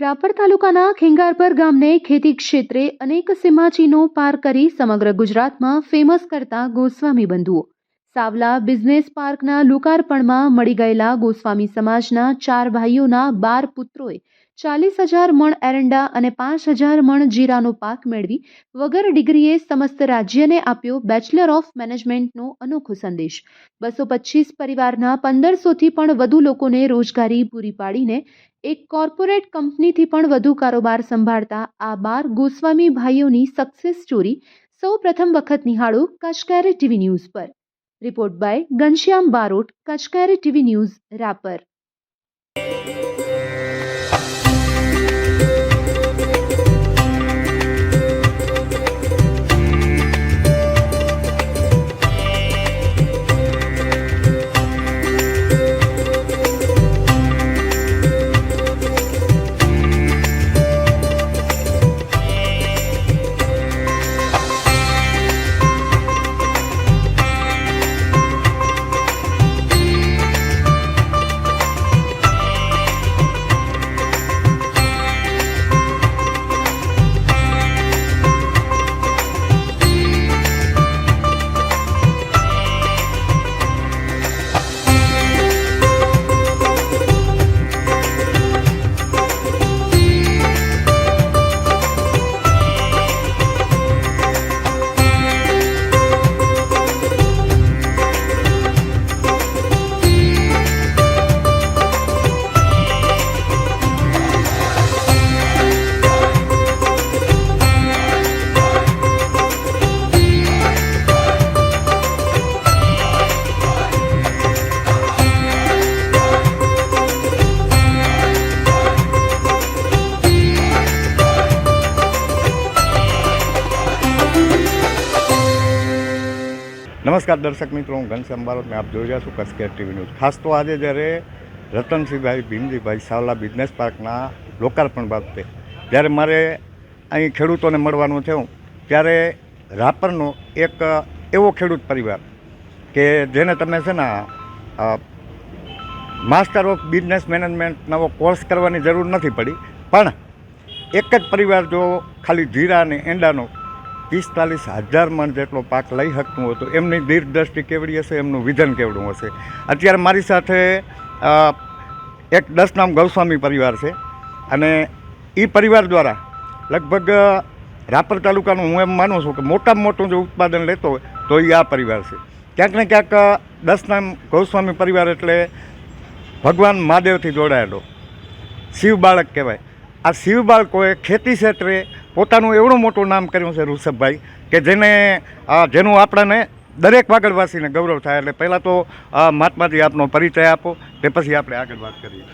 રાપર તાલુકાના ખેંગારપર ગામને ખેતી ક્ષેત્રે અનેક સીમાચીનો પાર કરી સમગ્ર ગુજરાતમાં ફેમસ કરતા ગોસ્વામી બંધુઓ. સાવલા બિઝનેસ પાર્કના લોકાર્પણમાં મળી ગયેલા ગોસ્વામી સમાજના ચાર ભાઈઓના બાર પુત્રોએ ચાલીસ હજાર મણ એરંડા અને પાંચ હજાર મણ જીરાનો પાક મેળવી વગર ડિગ્રીએ સમસ્ત રાજ્યને આપ્યો બેચલર ઓફ મેનેજમેન્ટનો અનોખો સંદેશ. બસો પચીસ પરિવારના પંદરસોથી પણ વધુ લોકોને રોજગારી પૂરી પાડીને એક કોર્પોરેટ કંપનીથી પણ વધુ કારોબાર સંભાળતા આ બાર ગોસ્વામી ભાઈઓની સક્સેસ સ્ટોરી સૌ પ્રથમ વખત નિહાળો કચકારે ટીવી ન્યૂઝ પર. Report by Ghanshyam Barot કચકારે TV news Rapar નમસ્કાર દર્શક મિત્રો, હું ઘનશ્યામ બારોટને આપ જોઈ રહ્યા છું કસકેર ટીવી ન્યૂઝ. ખાસ તો આજે જ્યારે રતનસિંહભાઈ, ભીમજીભાઈ સાવલા બિઝનેસ પાર્કના લોકાર્પણ બાબતે, જ્યારે મારે અહીં ખેડૂતોને મળવાનું થયું, ત્યારે રાપરનો એક એવો ખેડૂત પરિવાર કે જેને તમે છે ને માસ્ટર ઓફ બિઝનેસ મેનેજમેન્ટ નવો કોર્સ કરવાની જરૂર નથી પડી, પણ એક જ પરિવાર જો ખાલી જીરા અને એંડાનો પિસ્તાલીસ હજાર મણ જેટલો પાક લઈ શકતું હતું. એમની દીર્ઘદ્રષ્ટિ કેવડી હશે? એમનું વિઝન કેવડું હશે? અત્યારે મારી સાથે એક દસ નામ ગૌસ્વામી પરિવાર છે. અને એ પરિવાર દ્વારા લગભગ રાપર તાલુકાનું હું એમ માનું છું કે મોટામાં મોટું જો ઉત્પાદન લેતો હોય, તો એ આ પરિવાર છે. ક્યાંક ને ક્યાંક દસ નામ ગૌસ્વામી પરિવાર એટલે ભગવાન મહાદેવથી જોડાયેલો. શિવ બાળક કહેવાય. આ શિવ બાળકોએ ખેતી ક્ષેત્રે પોતાનું એવડું મોટું નામ કર્યું છે ઋષભભાઈ કે જેને આ જેનું આપણાને દરેક વાગડવાસીને ગૌરવ થાય. એટલે પહેલાં તો મહાત્માજી આપનો પરિચય આપો તે પછી આપણે આગળ વાત કરીએ.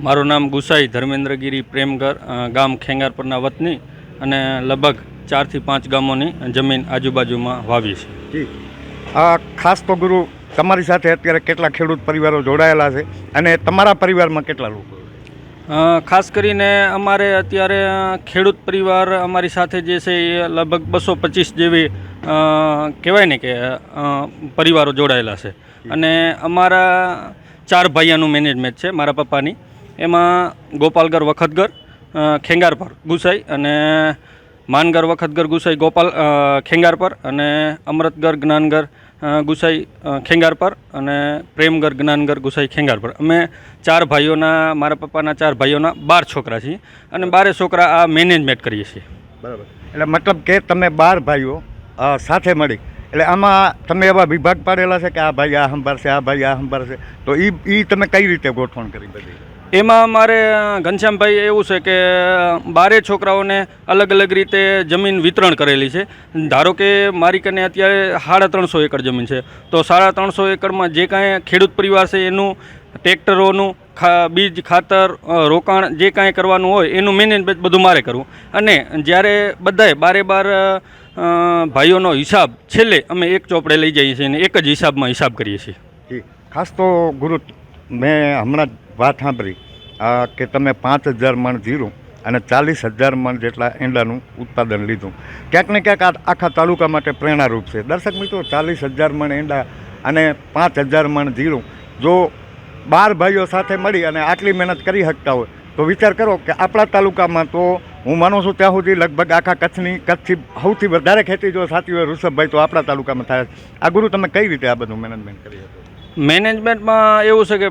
મારું નામ ગુસાઈ ધર્મેન્દ્રગીરી પ્રેમઘર ગામ ખેંગારપરના વતની અને લગભગ ચારથી પાંચ ગામોની જમીન આજુબાજુમાં વાવી છે. જી. આ ખાસ તો ગુરુ તમારી સાથે અત્યારે કેટલા ખેડૂત પરિવારો જોડાયેલા છે અને તમારા પરિવારમાં કેટલા લોકો ખાસ કરીને અમારે અત્યારે ખેડૂત પરિવાર અમારી સાથે જે છે એ લગભગ બસો પચીસ જેવી કહેવાય ને કે પરિવારો જોડાયેલા છે. અને અમારા ચાર ભાઈઓનું મેનેજમેન્ટ છે, મારા પપ્પાની. એમાં ગોપાલગર વખતગર ખેંગારપર ગુસાઈ અને માનગર વખતગર ગુસાઈ ગોપાલ ખેંગારપર ખેંગાર પર અને અમૃતગર જ્ઞાનગર ગુસાઈ ખેંગાર પર અને પ્રેમગર, જ્ઞાનગર, ગુસાઈ ખેંગાર પર અમે ચાર ભાઈઓના, મારા પપ્પાના ચાર ભાઈઓના બાર છોકરા છીએ અને બારે છોકરા આ મેનેજમેન્ટ કરીએ છીએ. બરાબર. એટલે મતલબ કે તમે બાર ભાઈઓ સાથે મળી. એટલે આમાં તમે એવા વિભાગ પાડેલા છે કે આ ભાઈ આ સંભાળશે, આ ભાઈ આ સંભાળશે. તો એ એ તમે કઈ રીતે ગોઠવણ કરી બધી? એમાં મારે ઘનશ્યામભાઈ, એવું છે કે બારે છોકરાઓને અલગ અલગ રીતે જમીન વિતરણ કરેલી છે. ધારો કે મારી કને અત્યારે સાડા ત્રણસો એકર જમીન છે. તો સાડા ત્રણસો એકરમાં જે કાંઈ ખેડૂત પરિવાર છે એનું ટ્રેક્ટરોનું ખા, બીજ, ખાતર રોકાણ જે કાંઈ કરવાનું હોય એનું મેનેજમેન્ટ બધું મારે કરવું. અને જ્યારે બધાએ બારે બાર ભાઈઓનો હિસાબ છેલ્લે અમે એક ચોપડે લઈ જઈએ છીએ અને એક જ હિસાબમાં હિસાબ કરીએ છીએ. ખાસ તો ગુરુ, મેં હમણાં વાત સાંભળી. કે તમે પાંચ હજાર મણ જીરું અને ચાલીસ હજાર મણ જેટલા ઈંડાનું ઉત્પાદન લીધું. ક્યાંક ને ક્યાંક આખા તાલુકા માટે પ્રેરણારૂપ છે. દર્શક મિત્રો, ચાલીસ હજાર મણ ઈંડા અને પાંચ હજાર મણ જીરું જો બાર ભાઈઓ સાથે મળી અને આટલી મહેનત કરી શકતા હોય, તો વિચાર કરો કે આપણા તાલુકામાં તો હું માનું છું ત્યાં સુધી લગભગ આખા કચ્છની, કચ્છથી સૌથી વધારે ખેતી જો સાચી હોય ઋષભભાઈ, તો આપણા તાલુકામાં થાય. આ ગુરુ તમે કઈ રીતે આ બધું મેનેજમેન્ટ કરી શકો? મેનેજમેન્ટમાં એવું છે કે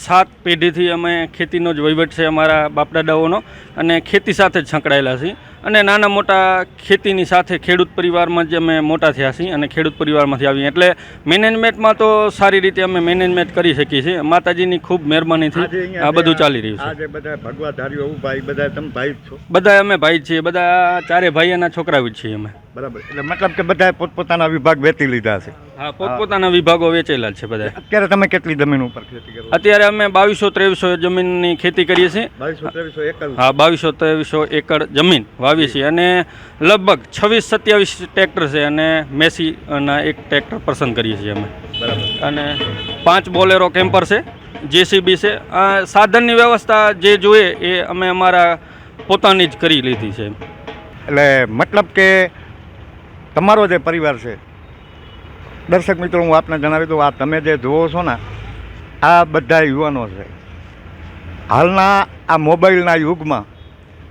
સાત પેઢીથી અમે ખેતીનો જ વહીવટ છે અમારા બાપદાદાઓનો અને ખેતી સાથે જ સંકળાયેલા છીએ. અને નાના મોટા ખેતીની સાથે ખેડૂત પરિવારમાં જ અમે મોટા થયા છીએ અને ખેડૂત પરિવારમાંથી આવીએ. એટલે મેનેજમેન્ટમાં તો સારી રીતે અમે મેનેજમેન્ટ કરી શકીએ છીએ. માતાજીની ખૂબ મહેરબાનીથી આ બધું ચાલી રહ્યું છે. બધા ભગવાધારીઓ ઊભા બધા તમે ભાઈ છો. બધા અમે ભાઈ જ છીએ. બધા ચારે ભાઈઓના છોકરાઓ જ છીએ અમે. બરાબર. એટલે મતલબ કે બધાએ પોતપોતાના વિભાગ વેચી લીધા છે. હા પોતપોતાના વિભાગો વેચેલા છે બધા. અત્યારે તમે કેટલી જમીન ઉપર ખેતી કરો અત્યારે અમે બાવીસો ત્રેવીસો જમીનની ખેતી કરીએ છીએ. બાવીસો ત્રેવીસો એકર હા બાવીસો ત્રેવીસો એકર જમીન વાવી છે અને લગભગ છવ્વીસ સત્યાવીસ ટ્રેક્ટર છે અને મેસી ના એક ટ્રેક્ટર પસંદ કરીએ છીએ અમે. બરાબર. અને પાંચ બોલેરો કેમ્પર છે જેસીબી છે. આ સાધનની વ્યવસ્થા જે જોઈએ એ અમે અમારા પોતાની જ કરી લીધી છે. એટલે મતલબ કે તમારો જે પરિવાર છે દર્શક મિત્રો, હું આપને જણાવી દઉં, આ તમે જે જુઓ છો ને, આ બધા યુવાનો છે. હાલના આ મોબાઈલના યુગમાં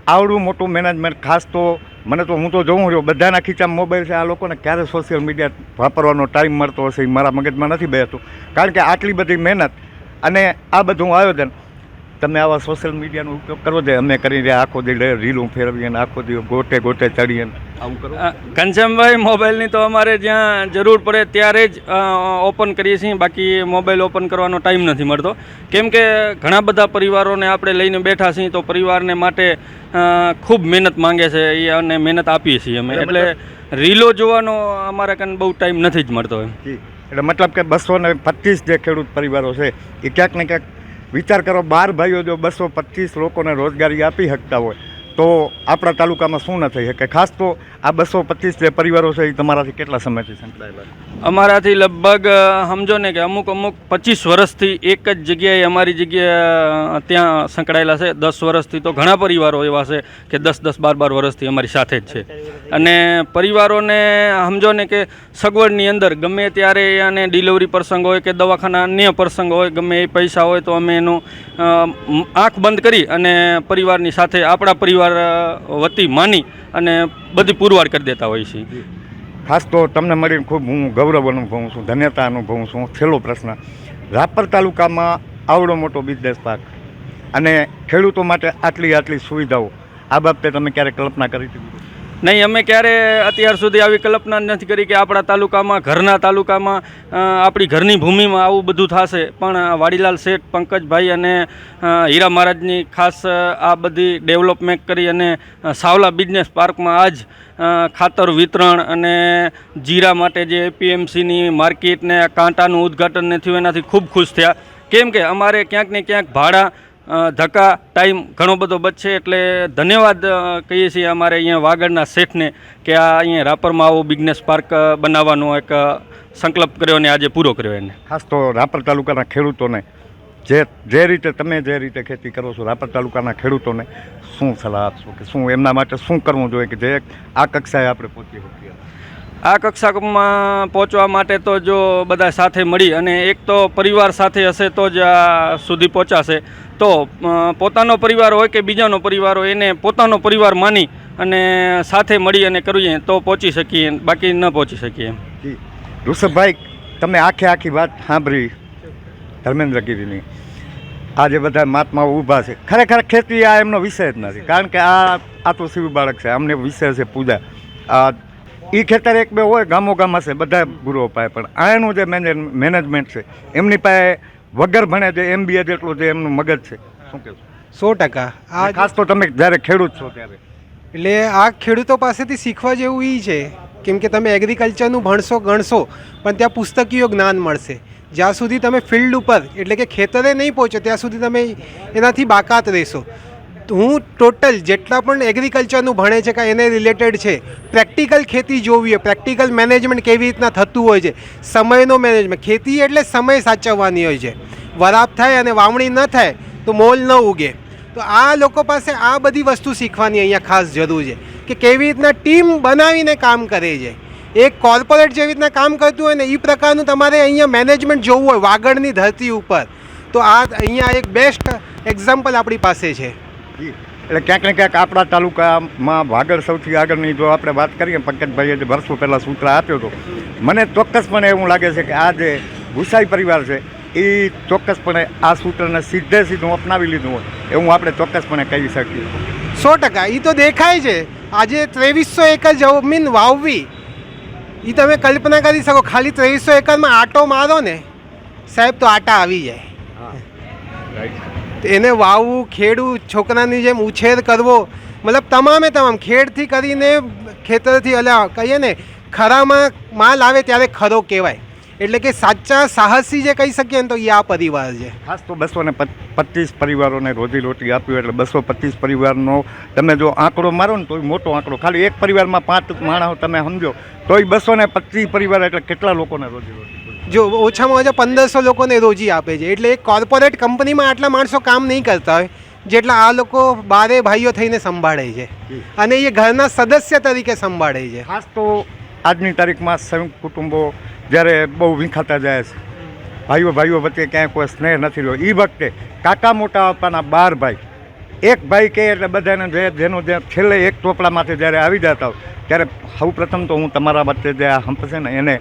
આવડું મોટું મેનેજમેન્ટ ખાસ તો મને તો હું તો જોઉં રહ્યો, બધાના ખીચામાં મોબાઈલ છે, આ લોકોને ક્યારે સોશિયલ મીડિયા વાપરવાનો ટાઈમ મળતો હશે એ મારા મગજમાં નથી બેસતું કારણ કે આટલી બધી મહેનત અને આ બધું આયોજન તમે આવા સોશિયલ મીડિયાનો ઉપયોગ કરવો જોઈએ. અમે કરી રહ્યા આખો દી રીલું ફેરવીએ અને આખો દી ગોટે ગોટે ચડીએ આવું કરો. ઘનશ્યામભાઈ મોબાઈલની તો અમારે જ્યાં જરૂર પડે ત્યારે જ ઓપન કરીએ છીએ. બાકી મોબાઈલ ઓપન કરવાનો ટાઈમ નથી મળતો. કેમ કે ઘણા બધા પરિવારોને આપણે લઈને બેઠા છીએ તો પરિવારને માટે ખૂબ મહેનત માંગે છે. એ અને મહેનત આપીએ છીએ અમે. એટલે રીલો જોવાનો અમારે કાન બહુ ટાઈમ નથી જ મળતો એમ. એટલે મતલબ કે બસો ને પચીસ જે ખેડૂત પરિવારો છે એ ક્યાંક ને ક્યાંક વિચાર કરો બાર ભાઈઓ જો બસો પચીસ લોકોને રોજગારી આપી શકતા હોય તો આપણા તાલુકામાં શું ન થઈ શકે? ખાસ તો આ બસો પચીસ જે પરિવારો છે એ તમારાથી કેટલા સમયથી સંકળાયેલા અમારાથી લગભગ સમજો ને કે અમુક અમુક પચીસ વર્ષથી એક જ જગ્યાએ અમારી જગ્યા ત્યાં સંકળાયેલા છે. દસ વર્ષથી તો ઘણા પરિવારો એવા છે કે દસ દસ બાર બાર વર્ષથી અમારી સાથે જ છે. અને પરિવારોને સમજો ને કે સગવડની અંદર ગમે ત્યારે અને ડિલિવરી પ્રસંગ હોય કે દવાખાના અન્ય પ્રસંગ હોય, ગમે એ પૈસા હોય તો અમે એનું આંખ બંધ કરી અને પરિવારની સાથે, આપણા પરિવાર અ, વતી માની અને બધી પુરવાર કરી દેતા હોય છે. ખાસ તો તમને મળીને ખૂબ હું ગૌરવ અનુભવું છું ધન્યતા અનુભવું છું. છેલ્લો પ્રશ્ન. રાપર તાલુકામાં આવડો મોટો બિઝનેસ પાર્ક અને ખેડૂતો માટે આટલી આટલી સુવિધાઓ. આ બાબતે તમે ક્યારે કલ્પના કરી હતી? નહીં, અમે ક્યારે અત્યાર સુધી આવી કલ્પના નથી કરી કે આપણા તાલુકામાં, ઘરના તાલુકામાં આપણી ઘરની ભૂમિમાં આવું બધું થશે. પણ વાડીલાલ શેઠ, પંકજભાઈ અને હીરા મહારાજની ખાસ આ બધી ડેવલપમેન્ટ કરી અને સાવલા બિઝનેસ પાર્કમાં આજ ખાતર વિતરણ અને જીરા માટે જે એપીએમસીની માર્કેટને કાંટાનું ઉદ્ઘાટન થયું, એનાથી ખૂબ ખુશ થયા. કેમ કે અમારે ક્યાંક ને ક્યાંક ભાડા ધક્કા ટાઈમ ઘણો બધો બચશે એટલે ધન્યવાદ કહીએ છીએ અમારે અહીંયા વાગડના શેઠને કે આ અહીંયા રાપરમાં આવો બિઝનેસ પાર્ક બનાવવાનો એક સંકલ્પ કર્યો અને આજે પૂરો કર્યો એને. ખાસ તો રાપર તાલુકાના ખેડૂતોને જે જે રીતે તમે જે રીતે ખેતી કરો છો રાપર તાલુકાના ખેડૂતોને શું સલાહ આપશો કે શું એમના માટે શું કરવું જોઈએ કે જે આ કક્ષાએ આપણે પહોંચી શકીએ? આ કક્ષામાં પહોંચવા માટે તો જો બધા સાથે મળી અને એક તો પરિવાર સાથે હશે તો જ આ સુધી પહોંચાશે. તો પોતાનો પરિવાર હોય કે બીજાનો પરિવાર હોય, એને પોતાનો પરિવાર માની અને સાથે મળી અને કરીએ તો પહોંચી શકીએ, બાકી ન પહોંચી શકીએ એમ. ઋષભભાઈ, તમે આખે આખી વાત સાંભળી ધર્મેન્દ્રગીરીની. આ જે બધા મહાત્મા ઊભા છે. ખરેખર ખેતી આ એમનો વિષય જ નથી. કારણ કે આ આ તો શિવ બાળક છે. અમને વિષય છે પૂજા. આ એ ખેતર એક બે હોય ગામો ગામ હશે, બધા ગુરુઓ પાસે પણ આનું જે મેનેજમેન્ટ છે, એમની પાસે વગર ભણે છે એમ બી જેટલું છે એમનું મગજ છે. શું કહેશો? સો ટકા. આ ખાસ તો તમે જ્યારે ખેડૂત છો ત્યારે. એટલે આ ખેડૂતો પાસેથી શીખવા જેવું એ છે કેમ કે તમે એગ્રીકલ્ચરનું ભણશો ગણશો પણ ત્યાં પુસ્તકીય જ્ઞાન મળશે. જ્યાં સુધી તમે ફિલ્ડ ઉપર એટલે કે ખેતરે નહીં પહોંચો ત્યાં સુધી તમે એનાથી બાકાત રહેશો. હું ટોટલ જેટલા પણ એગ્રીકલ્ચરનું ભણે છે કે એને રિલેટેડ છે પ્રેક્ટિકલ ખેતી જોવી હોય પ્રેક્ટિકલ મેનેજમેન્ટ કેવી રીતના થતું હોય છે, સમયનો મેનેજમેન્ટ ખેતી એટલે સમય સાચવવાની હોય છે. વરાપ થાય અને વાવણી ન થાય તો મોલ ન ઉગે. તો આ લોકો પાસે આ બધી વસ્તુ શીખવાની અહીંયા ખાસ જરૂર છે કે કેવી રીતના ટીમ બનાવીને કામ કરે છે. એક કોર્પોરેટ જેવી રીતના કામ કરતું હોય ને એ પ્રકારનું તમારે અહીંયા મેનેજમેન્ટ જોવું હોય, વાગડની ધરતી ઉપર. તો આ અહીંયા એક બેસ્ટ એક્ઝામ્પલ આપણી પાસે છે. એટલે ક્યાંક ને ક્યાંક આપણા તાલુકામાં વાગડ સૌથી આગળની જો આપણે વાત કરીએ, પંકજભાઈએ જે વર્ષો પહેલાં સૂત્ર આપ્યો હતો, મને ચોક્કસપણે એવું લાગે છે કે આ જે ગુસાઈ પરિવાર છે, એ ચોક્કસપણે આ સૂત્રને સીધે સીધું અપનાવી લીધું હોય, એવું આપણે ચોક્કસપણે કહી શકીએ. સો ટકા. એ તો દેખાય છે. આજે ત્રેવીસો એકર જમીન વાવવી એ તમે કલ્પના કરી શકો, ખાલી ત્રેવીસો એકરમાં આટો મારો ને, સાહેબ તો આટા આવી જાય. એને વાવવું ખેડવું છોકરાની જેમ ઉછેર કરવો, મતલબ તમામે તમામ ખેડથી કરીને ખેતરથી અલ્યા કહીએ ને, ખરામાં માલ આવે ત્યારે ખરો કહેવાય. એટલે કે સાચા સાહસી જે કહી શકીએ ને તો એ આ પરિવાર છે. ખાસ તો બસો ને પચીસ પરિવારોને રોજી રોટી આપ્યું એટલે બસો પચીસ પરિવારનો તમે જો આંકડો મારો ને તોય મોટો આંકડો. ખાલી એક પરિવારમાં પાંચ માણસો તમે સમજો, તોય બસો ને પચીસ પરિવાર એટલે કેટલા લોકોને રોજી રોટી? જો ઓછામાં ઓછા પંદરસો લોકોને રોજી આપે છે. એટલે એક કોર્પોરેટ કંપનીમાં આટલા માણસો કામ નહીં કરતા હોય, જેટલા આ લોકો બારે ભાઈઓ થઈને સંભાળે છે. અને એ ઘરના સદસ્ય તરીકે સંભાળે છે. ખાસ તો આજની તારીખમાં સંયુક્ત કુટુંબો જ્યારે બહુ વિખાતા જાય છે. ભાઈઓ ભાઈઓ વચ્ચે ક્યાંય કોઈ સ્નેહ નથી રહ્યો. એ વખતે કાકા મોટા આપવાના બાર ભાઈ એક ભાઈ કહે એટલે બધાને જે જેનો જે છેલ્લે એક ચોપડામાંથી જ્યારે આવી જતા હોય ત્યારે સૌ પ્રથમ તો હું તમારા વચ્ચે જે આ હંપ છે ને એને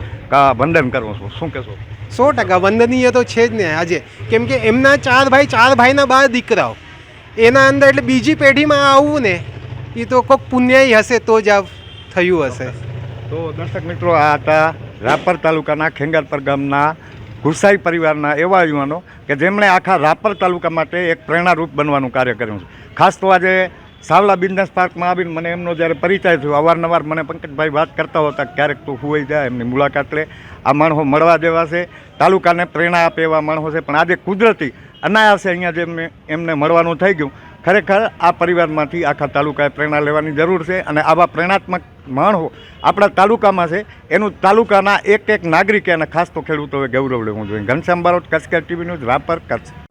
વંદન કરું છું. શું કહેશો? સો ટકા વંદનીય તો છે જ ને આજે. કેમ કે એમના ચાર ભાઈ ચાર ભાઈના બાર દીકરાઓ. એના અંદર એટલે બીજી પેઢીમાં આવવું ને એ તો કોઈક પુણ્યય હશે તો જ આ થયું હશે. તો દર્શક મિત્રો આ હતા રાપર તાલુકાના ખેંગારપર ગામના ગુસાઈ પરિવારના એવા યુવાનો કે જેમણે આખા રાપર તાલુકા માટે એક પ્રેરણારૂપ બનવાનું કાર્ય કર્યું છે. ખાસ તો આજે સાવલા બિઝનેસ પાર્કમાં આવીને મને એમનો જ્યારે પરિચય થયો, અવારનવાર મને પંકજભાઈ વાત કરતા હતા ક્યારેક તો હોઈ જાય, એમની મુલાકાત લે. આ માણસો મળવા જેવા છે, તાલુકાને પ્રેરણા આપે એવા માણસો છે. પણ આજે કુદરતી અનાયાસે અહીંયા જે એમને એમને મળવાનું થઈ ગયું. ખરેખર આ પરિવારમાંથી આખા તાલુકાએ પ્રેરણા લેવાની જરૂર છે અને આવા પ્રેરણાત્મક માણસો આપણા તાલુકામાં છે. એનું તાલુકાના એક એક નાગરિકે અને ખાસ તો ખેડૂતોએ ગૌરવ લેવું જોઈએ. Ghanshyam Barot, Kutch TV news, Rapar, Kutch.